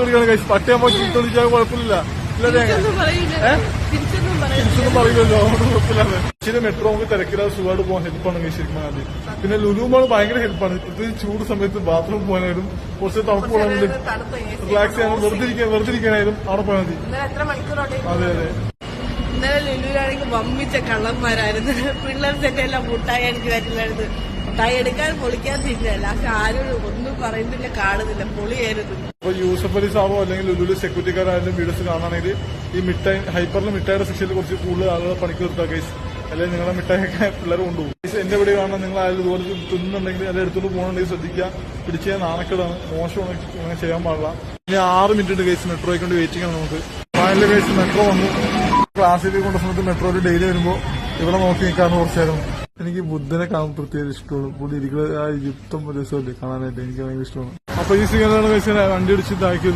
ചീത്ത കഴിച്ചു. കഴിച്ച് പോയി ചീത്ത വിളിച്ചാൽ കുഴപ്പമില്ല തിരിച്ചൊന്നും പറയില്ലല്ലോ അതുകൊണ്ട് കുഴപ്പമില്ലാതെ. ശരി മെട്രോ നമുക്ക് തിരക്കില്ലാതെ സുഖമായിട്ട് പോകാൻ ഹെൽപ്പാണ് ശരിക്കും ആദ്യം പിന്നെ ലുലുമാണ് ഭയങ്കര ഹെൽപ്പാണ് പ്രത്യേകിച്ച് ചൂട് സമയത്ത് ബാത്റൂം പോകാനായാലും കുറച്ച് തണുപ്പ് പോകാനായാലും റിലാക്സ് ചെയ്യാനും വെറുതെ ഇരിക്കാൻ വെറുതെ ഇരിക്കാനായാലും അവിടെ പോയാൽ മതി. അതെ അതെ. ഇന്നലെ ലുലുവിലാണെങ്കിൽ വമ്മിച്ച കള്ളന്മാരായിരുന്നു. പിള്ളേർ സെറ്റെല്ലാം മുട്ടായി എനിക്ക് പറ്റില്ലായിരുന്നു. മുട്ടായി എടുക്കാൻ ആരും ഒന്നും പറയുന്നില്ല കാണുന്നില്ല പൊളിയായിരുന്നു ഇപ്പൊ യൂസഫ് അലി സാബോ അല്ലെങ്കിൽ ലുലുവിലെ സെക്യൂരിറ്റിക്കാരായാലും വീഡിയോസ് കാണുകയാണെങ്കിൽ ഈ മിഠായി ഹൈപ്പറിലെ മിഠായിയുടെ സെക്ഷനിൽ കുറച്ച് കൂടുതൽ ആളുകൾ പണിക്ക് നിർത്താം കേസ് അല്ലെങ്കിൽ നിങ്ങളെ മിഠായിയൊക്കെ പിള്ളേർ കൊണ്ടുപോകും. എന്റെ വീഡിയോ കാണാൻ നിങ്ങൾ ആയാലും ഇതുപോലെ തിന്നുന്നുണ്ടെങ്കിൽ അല്ലെങ്കിൽ എടുത്തോണ്ട് പോകണമെങ്കിൽ ശ്രദ്ധിക്കുക. പിടിച്ച് ഞാൻ നാണക്കേടാണ്. മോശമാണ് അങ്ങനെ ചെയ്യാൻ പാടില്ല. ഇനി ആറ് മിനിറ്റ് കേസ് മെട്രോയ്ക്ക് വേണ്ടി വെയിറ്റിംഗ് ആണ് നമുക്ക്. ഫൈനലി കേസ് മെട്രോ വന്നു. ക്ലാസ്സിലേക്ക് കൊണ്ട സമയത്ത് മെട്രോയിൽ ഡെയിലി വരുമ്പോൾ ഇവിടെ നോക്കി നിൽക്കാന്ന് കുറച്ചായിരുന്നു എനിക്ക് ബുദ്ധനെ കാണാൻ പ്രത്യേക ഇഷ്ടമാണ്. പുള്ളി ഇരിക്കുന്ന ആ യുക്തം രസമല്ലേ കാണാനായിട്ട് എനിക്ക് ഭയങ്കര ഇഷ്ടമാണ്. അപ്പൊ ഈ സിംഗറാണ് വണ്ടി അടിച്ച് ഇതാക്കിയത്.